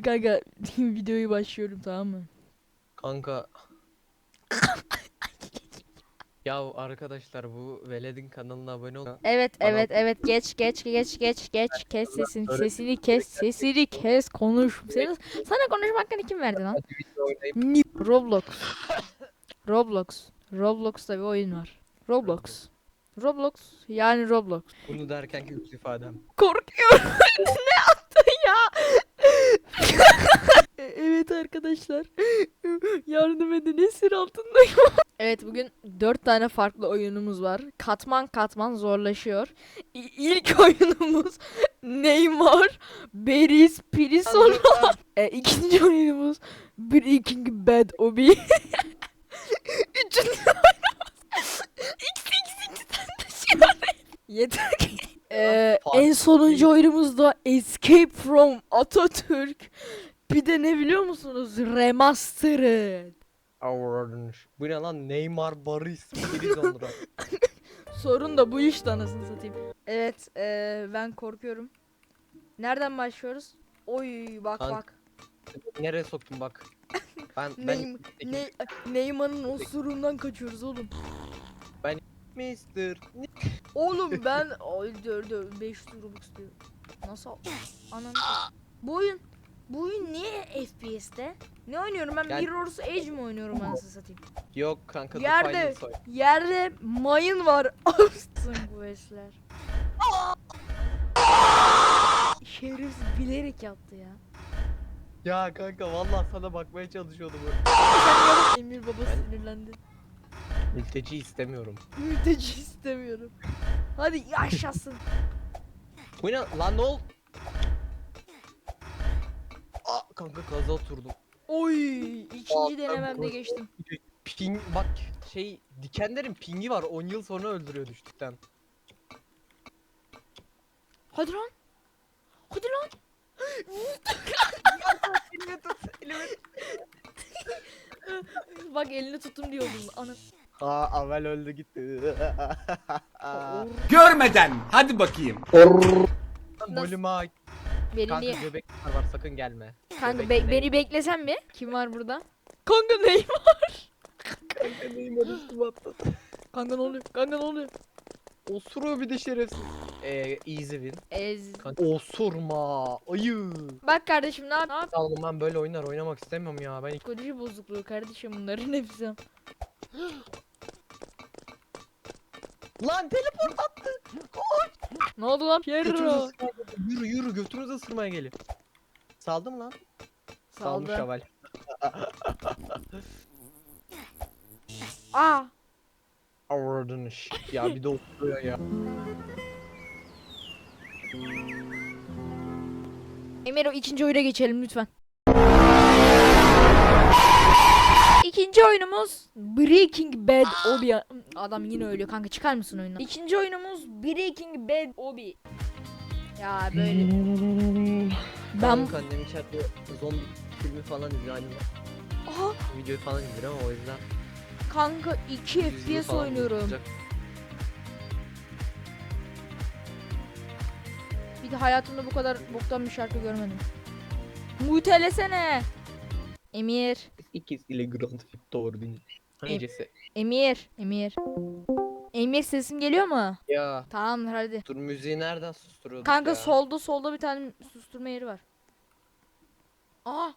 Ee, kanka videoyu başlıyorum tamam mı? Kanka. ya arkadaşlar bu Veled'in kanalına abone olun. Evet Bana- evet evet geç geç geç geç geç kes sesini sesini kes sesini kes konuş. Seni, sana konuşma hakkını kim verdi lan? Hadi video oynayıp Roblox. Roblox. Roblox'ta bir oyun var. Roblox. Roblox yani Roblox. bunu derken ki üst ifadem. Korkuyorum. ne yaptın ya? E, evet arkadaşlar. Yardım edin esir altındayım. evet bugün dört tane farklı oyunumuz var. Katman katman zorlaşıyor. İ- İlk oyunumuz Neymar, Beris, Prison. e, ikinci oyunumuz Breaking Bad Obi. Üçüncü oyunumuz XXX'den dışarı. Yeter ki. Ee, en sonuncu oyunumuz da Escape from Atatürk. Bir de ne biliyor musunuz? Remastered. Avradın. Bu ne lan Neymar Prizon'da. Sorun da bu işte anasını satayım. Evet, ee, ben korkuyorum. Nereden başlıyoruz? Oy bak Kanka, bak. Nereye soktun bak. Ben ben Ney, ne, Neymar'ın osurundan kaçıyoruz oğlum. Mister. Oğlum ben ay dur dur 500 Robux diyor. Nasıl? Ananı. Bu oyun bu oyun niye FPS'te? Ne oynuyorum ben? Yani- Mirror's Edge mi oynuyorum anasını satayım? Yok kanka. The Yerde-. Yerde mayın var. Asın bu esler. Şerefsiz bilerek yaptı ya. Ya kanka vallahi sana bakmaya çalışıyordum. Emir baba sinirlendi. Mülteci istemiyorum. Mülteci istemiyorum. Hadi yaşasın. Bu ne lan ne oldu? Kanka kaza oturdum. Oy ikinci denememde geçtim. Ping bak şey dikenlerin pingi var 10 yıl sonra öldürüyor düştükten. Hadi lan. Hadi lan. elimi tut elimi Bak elini tuttum diyordum. Ana. Ha Avel öldü gitti. Görmeden hadi bakayım. Boluma Beni kanka niye? göbekler var sakın gelme. Kanka be- beni beklesen mi? Kim var burada? Kanka Neymar. Kanka neyim üstüme atladı. Kanka ne oluyor? Kanka ne oluyor? Osuruyor bir de şerefsiz. Eee easy win. Ez. Kanka, osurma ayı. Bak kardeşim ne yap? Ne yap? Oğlum ben böyle oyunlar oynamak istemiyorum ya. Ben Psikoloji bozukluğu kardeşim bunların hepsi. Lan teleport attı. Ne oldu lan? Götünüzü Pierro. ısırmaya geliyor. Yürü yürü götünüzü ısırmaya geliyor. Saldım lan. Salmış Saldı. Avel. Aa. Avradın iş. Ya bir de oturuyor ya. Emir o ikinci oyuna geçelim lütfen. İkinci oyunumuz Breaking Bad Obi. Adam yine ölüyor kanka çıkar mısın oyundan? İkinci oyunumuz Breaking Bad Obi. Ya böyle. Ben Kanka annem içeride zombi filmi falan annem. Aha Videoyu falan izliyor ama o yüzden. kanka 2 yüzünü FPS falan oynuyorum. tutacak. Bir de hayatımda bu kadar boktan bir şarkı görmedim. Mutelesene. Emir. İkisiyle Grand Theft doğru değil. Hangisi? Emir. Emir. Emir sesim geliyor mu? Ya. Tamamdır hadi. Dur müziği nereden susturuyorduk Kanka ya? solda solda bir tane susturma yeri var. Aa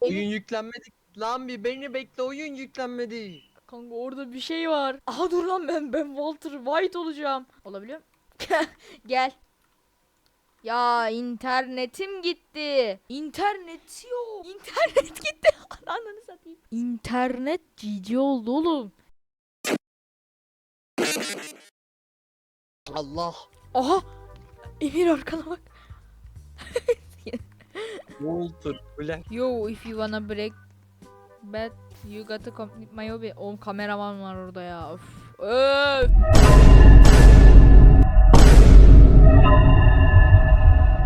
Oyun yüklenmedi. Lan bir beni bekle oyun yüklenmedi. kanka orada bir şey var. Aha dur lan ben ben Walter White olacağım. Olabiliyor mu? Gel. Ya internetim gitti. İnternet yok. İnternet gitti. Ananı satayım. İnternet cici oldu oğlum. Allah. Aha. Emir arkana bak. Walter Black. Yo if you wanna break bad you gotta complete my hobby. Oğlum kameraman var orada ya. Öf. Öf.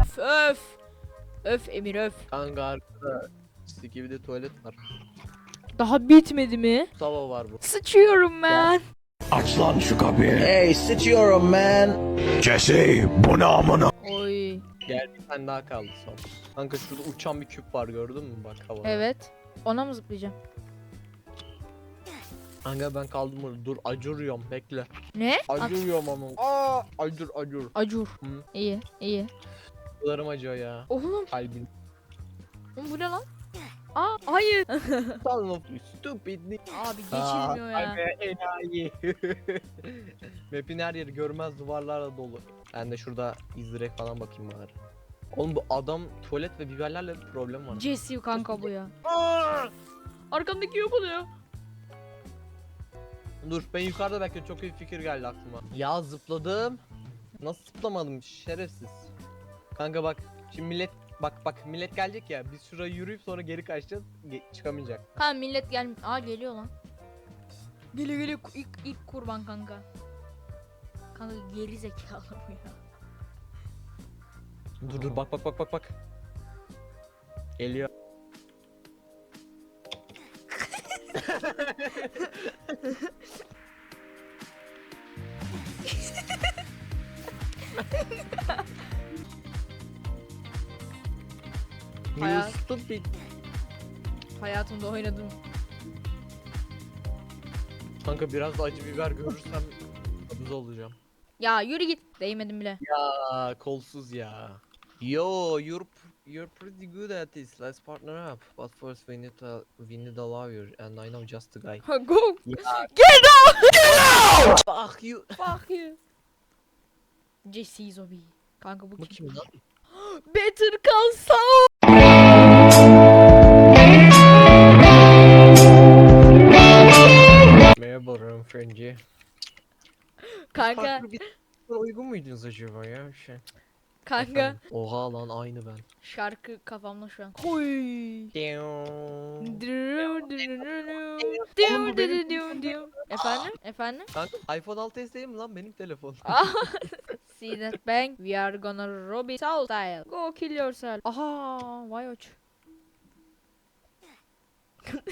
Öf. Öf. Öf Emir öf. Kanka arkada gibi de tuvalet var. Daha bitmedi mi? Sava var bu. Sıçıyorum ben. Aç lan şu kapıyı. Hey, sıçıyorum man. Keseyim bunu amına. Oy. Gel bir tane daha kaldı son. Kanka şurada uçan bir küp var gördün mü bak havada. Evet. Ona mı zıplayacağım? Kanka ben kaldım burada. Dur acırıyorum bekle. Ne? Acırıyorum ama. Aa acır acır. Acur. Hı. İyi, iyi. Kullarım acıyor ya. Oğlum, Kalbim. oğlum bu ne lan? Aa, hayır. Son of you stupid. Abi geçilmiyor ya. Kanka enayi. Map'in her yeri görmez duvarlarla dolu. Ben de şurada izdirek falan bakayım bari. Oğlum bu adam tuvalet ve biberlerle bir problem var. Jesse kanka bu ya. Aa! Arkamdaki yok oluyor. Dur ben yukarıda bekle çok iyi fikir geldi aklıma. Ya zıpladım. Nasıl zıplamadım şerefsiz. Kanka bak şimdi millet bak bak millet gelecek ya biz şuraya yürüyüp sonra geri kaçacağız ge- çıkamayacak. Ha millet gel. Aa geliyor lan. Geliyor geliyor Ku- ilk, ilk kurban kanka. Kanka geri zekalı bu ya. Dur dur bak bak bak bak bak. Geliyor. Stupid. Hayatımda oynadım. Kanka biraz da acı biber görürsem abuz olacağım. Ya yürü git. Değmedim bile. Aa kolsuz ya. Yo, you're you're pretty good at this. Let's partner up. But first we need to we need a lawyer and I know just the guy. Go. Get out! Fuck you. Fuck you. Jesse Zombie. Kanka bu Bu kim? kim lan? Better Call Saul. Hanımefendi. Kanka. Farklı bir uygun muydunuz acaba ya? Şey. Kanka. Efendim? Oha lan aynı ben. Şarkı kafamda şu an. Bu benim diu diu diu. Efendim? Efendim? Kanka iPhone 6s değil mi lan benim telefon? Ah. See that bang? We are gonna rob it Saul style. Go kill yourself. Aha, vay oç.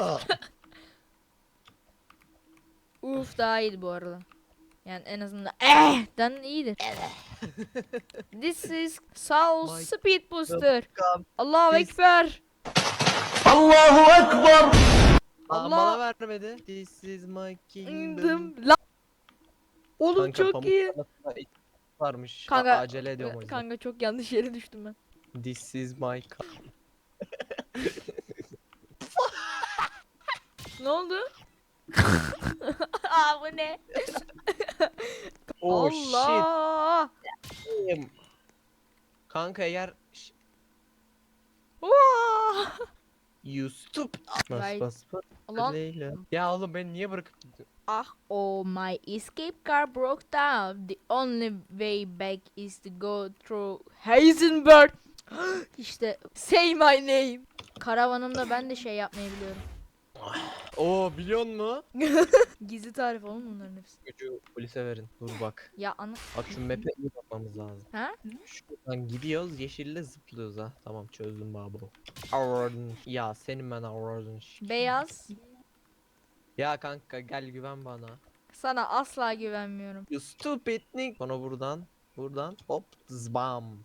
Aa, Uf daha iyiydi bu arada. Yani en azından eh'den iyidir. This is Saul My Speed Booster. Allahu This- Ekber. Lan Allah. bana vermedi. This is my kingdom. Indim. La. Oğlum Kanka, çok pamuk iyi. ihtiyaç varmış. Kanka, Kanka, acele ediyorum o yüzden. Kanka çok yanlış yere düştüm ben. This is my ka- Ne oldu? Aa bu ne? Oh Allah. shit. Kanka eğer you stupid. Bas Right. bas bas. Lan Leyla. Ya oğlum beni niye bırakıp gidiyorsun? ah oh my escape car broke down. The only way back is to go through Heisenberg. işte say my name. Karavanımda ben de şey yapmayı biliyorum. Oo biliyor musun? Gizli tarif oğlum bunların hepsi. Çocuğu polise verin. Dur bak. Ya ana. Bak şu map'e iyi bakmamız lazım. Ha? Şuradan gidiyoruz yeşille zıplıyoruz ha. Tamam çözdüm baba. Avradın. Ya senin ben avradın. Beyaz. Ya kanka gel güven bana. Sana asla güvenmiyorum. You stupid nick. Sonra buradan. Buradan. Hop. Zbam.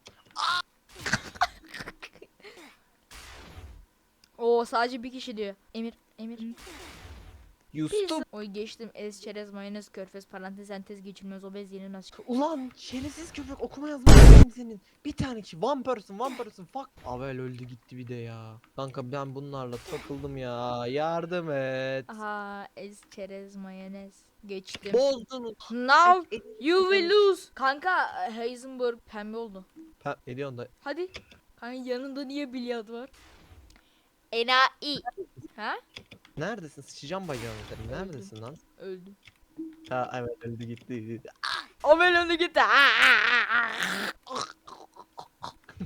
Oo sadece bir kişi diyor. Emir, Emir. Stupid. Oy geçtim. Ez, çerez, mayonez, körfez, parantez, sentez, geçilmez, obez, yenilmez. Ulan şerefsiz köpek okuma yazma senin. Bir tane kişi. One person one person fuck. Avel öldü gitti bir de ya. Kanka ben bunlarla takıldım ya. Yardım et. Aha ez, çerez, mayonez. Geçtim. Bozdun. Now you will lose. Kanka Heisenberg pembe oldu. Ha, ne diyorsun da? Hadi. Kanka yanında niye bilyard var? Enayi. ha? Neredesin? Sıçacağım bacağını senin. Neredesin lan? Öldüm. Ha evet öldü gitti. O ben önü gitti.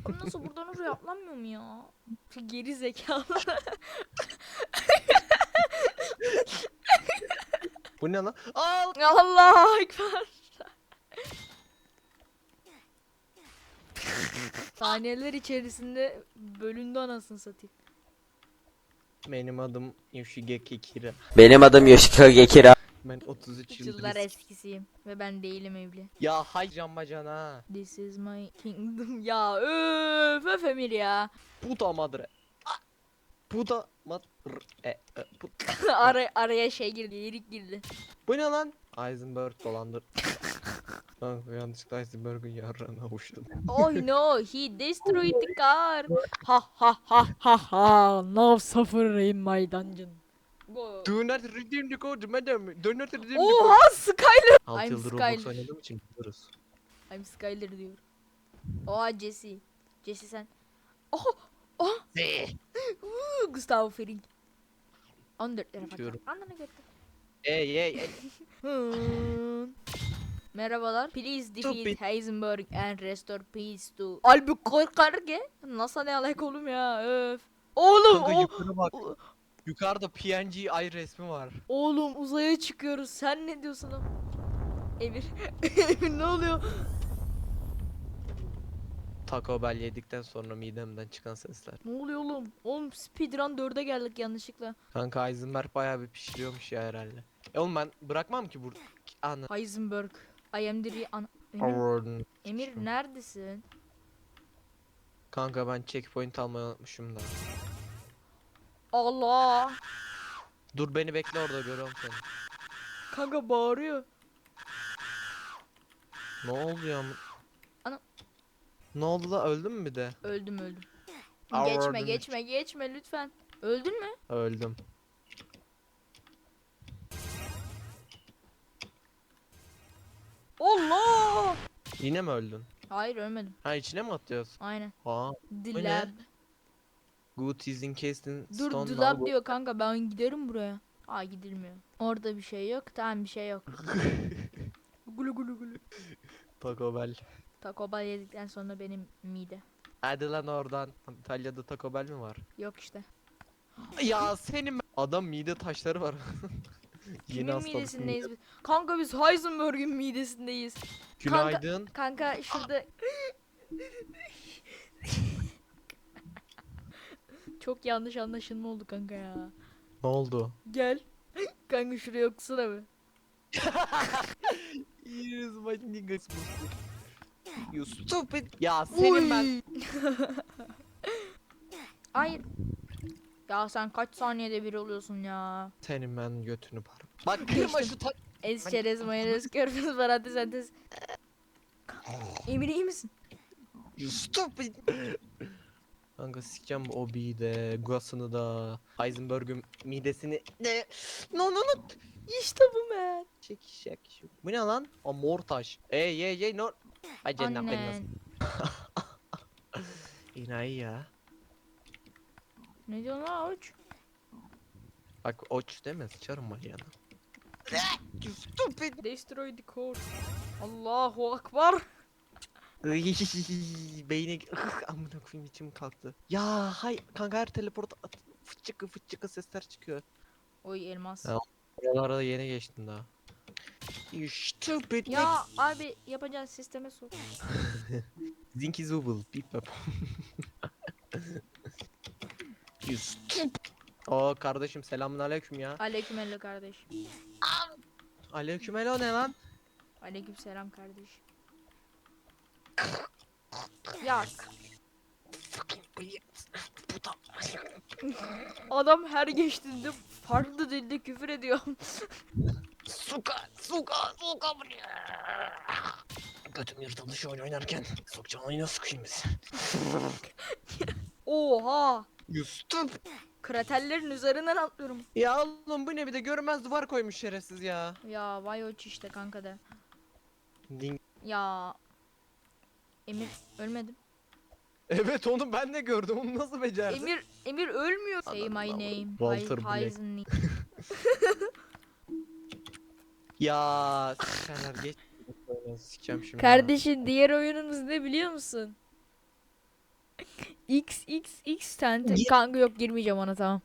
Oğlum nasıl buradan oraya atlanmıyor mu ya? Şu Geri zekalı. Bu ne lan? Al. Allah ekber. Saniyeler içerisinde bölündü anasını satayım. Benim adım Yoshigeki Kira. Benim adım Yoshiko Gekira. Ben 33 Yıllar yıldır. eskisiyim ve ben değilim evli. Ya hay cambacana ha. This is my kingdom. Ya öf öf Emir ya. Puta madre. Puta madre. E, e, put- Ara, araya şey girdi, lirik girdi. Bu ne lan? Heisenberg dolandır. Kanka yanlışlıkla Heisenberg'in yarrağına uçtum. Oh no, he destroyed the car. Ha ha ha ha ha. Now suffer in my dungeon. Go. Do not redeem the code madam. Do not redeem the code. Oha Skyler. 6 I'm yıldır Roblox Skyler. oynadığım için biliyoruz. I'm Skyler diyor. Oha Jesse. Jesse sen. Oh. Oh. Woo, Gustavo Fring. 14 lira Diyorum. fakir. Ananı götür. Ey ey ey. Merhabalar. Please defeat. Heisenberg and restore peace to Albuquerque. Nasıl ne alaka oğlum ya? Öf. Oğlum Kanka o, yukarı bak. Yukarıda PNG ay resmi var. oğlum uzaya çıkıyoruz. Sen ne diyorsun o? Emir. Emir ne oluyor? Taco Bell yedikten sonra midemden çıkan sesler. Ne oluyor oğlum? Oğlum speedrun 4'e geldik yanlışlıkla. Kanka Heisenberg bayağı bir pişiriyormuş ya herhalde. E oğlum ben bırakmam ki burada. Ana. Heisenberg. I am the re- an- Emir, Emir neredesin? Kanka ben checkpoint almayı unutmuşum da. Allah. Dur beni bekle orada görüyorum seni. Kanka bağırıyor. Ne oldu ya? Ana. Ne oldu da öldün mü bir de? Öldüm öldüm. Geçme geçme geçme lütfen. Öldün mü? Öldüm. Allah! Yine mi öldün? Hayır ölmedim. Ha içine mi atıyorsun? Aynen. Ha. Bu ne? lab. Good is encased in Dur stone the now lab bu- diyor kanka ben giderim buraya. Aa gidilmiyor. Orada bir şey yok. Tamam bir şey yok. gulu gulu gulu. Taco Bell. Taco Bell yedikten sonra benim mide. Hadi lan oradan. İtalya'da Taco Bell mi var? Yok işte. ya senin adam mide taşları var. Kimin hastalık midesindeyiz biz? Kanka biz Heisenberg'in midesindeyiz. Günaydın. Kanka şurada... Çok yanlış anlaşılma oldu kanka ya. Ne oldu? Gel. Kanka şuraya okusana be. Here's my niggas You stupid. Ya senin ben. Hayır. Ya sen kaç saniyede bir oluyorsun ya? Senin ben götünü parım. Bak kırma şu ta... Ez çerez mayonez körfez parantez sentez. Emir iyi misin? You stupid. Kanka sikeceğim o B'yi de, Gus'ını da, Heisenberg'ün midesini de. No no no. İşte bu man. Çek çek. Bu ne lan? O mor taş. Ey ey ey no. Ay cennet Annen. İnayi ya. Ne diyorsun lan avuç? Bak oç deme sıçarım you stupid. Destroy the core. Allahu akbar. Iy, Beyni ıh, amına koyayım içim kalktı. Ya hay kanka her teleport at fıçıkı fıçıkı sesler çıkıyor. Oy elmas. Ya. Oralara yeni geçtim daha. You stupid. Ya abi yapacağın sisteme sok. Zinky Zubul. Beep bap. Oo kardeşim selamun aleyküm ya. Aleyküm elle kardeş. Aleyküm elo ne lan? Aleyküm selam kardeş. Ya adam her geçtiğinde farklı dilde küfür ediyor. Suka, suka, suka buraya. Götüm yırtıldı şu oyun oynarken. Sokacağım oyuna sokayım biz. Oha! Stupid. Kraterlerin üzerinden atlıyorum. Ya oğlum bu ne bir de görmez duvar koymuş şerefsiz ya. Ya vay o işte kanka de. Ding. Ya Emir ölmedim. Evet onu ben de gördüm. Onu nasıl becerdin? Emir Emir ölmüyor. Say Adam my name. Walter Black. Ya sikerler geç. Sikeceğim şimdi. Kardeşin diğer oyunumuz ne biliyor musun? X X X tente. Kanka yok girmeyeceğim ona tamam.